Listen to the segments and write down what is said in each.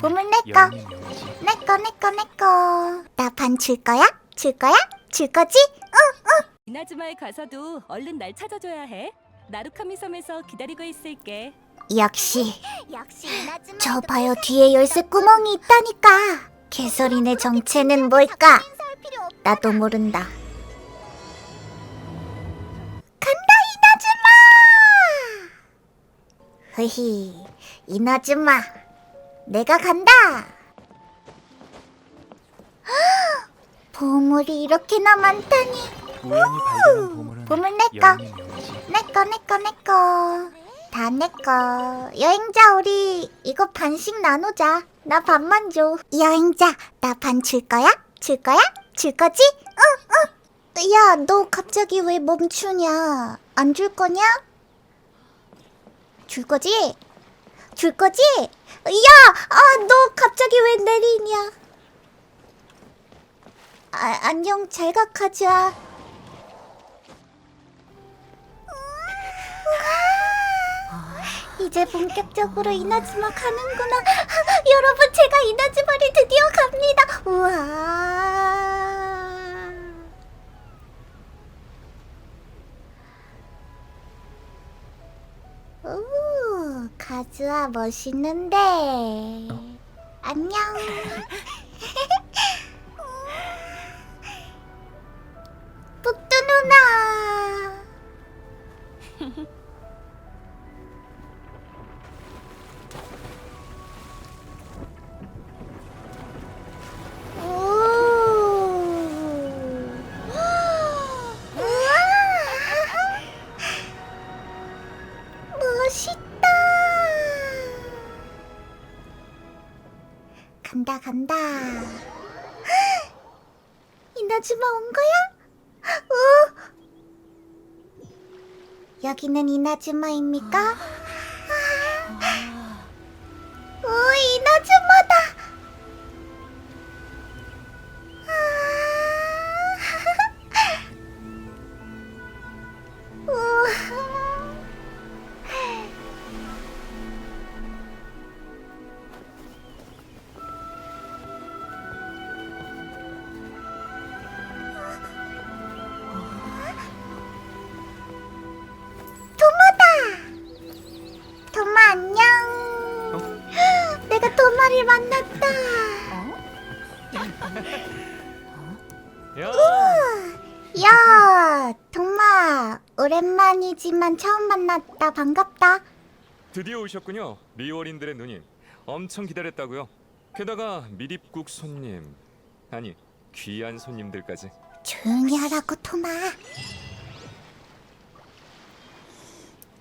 보물 내꺼 내꺼 내꺼 내꺼 나 반 줄 거야? 줄 거야? 줄 거지? 이나즈마에 가서도 얼른 날 찾아줘야 해. 나루카미 섬에서 기다리고 있을게. 역시 역시 저 봐요 뒤에 열쇠 구멍이 있다니까 개소리네 정체는 뭘까? 나도 모른다 간다 이나즈마 흐히 이나즈마 내가 간다 헉, 보물이 이렇게나 많다니 우연히 발견한 보물은 보물 내꺼. 내꺼 내꺼 내꺼 다 내꺼 여행자 우리 이거 반씩 나누자 나 반만 줘 여행자 나 반 줄 거야? 줄 거야? 줄 거지? 응 응 야 너 갑자기 왜 멈추냐 안 줄 거냐? 줄 거지? 줄 거지? 야 아 너 갑자기 왜 내리냐 아, 안녕 잘가 카즈아 이제 본격적으로 이나즈마 가는구나. 여러분, 제가 이나즈마를 드디어 갑니다. 우와. 오, 가즈아 멋있는데. 안녕. 북두 누나. 멋있다. 간다 간다. 이나즈마 온 거야? 오. 여기는 이나즈마입니까? 도마를 만났다. 야, 야, 동마 오랜만이지만 처음 만났다. 반갑다. 드디어 오셨군요. 리월인들의 누님. 엄청 기다렸다고요. 게다가 미립국 손님. 아니, 귀한 손님들까지. 조용히 하라고 토마.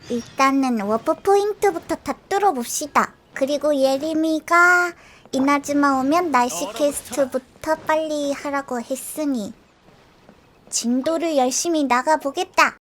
일단은 워프 포인트부터 다 뚫어봅시다. 그리고 예림이가 이나즈마 오면 날씨 퀘스트부터 빨리 하라고 했으니 진도를 열심히 나가보겠다.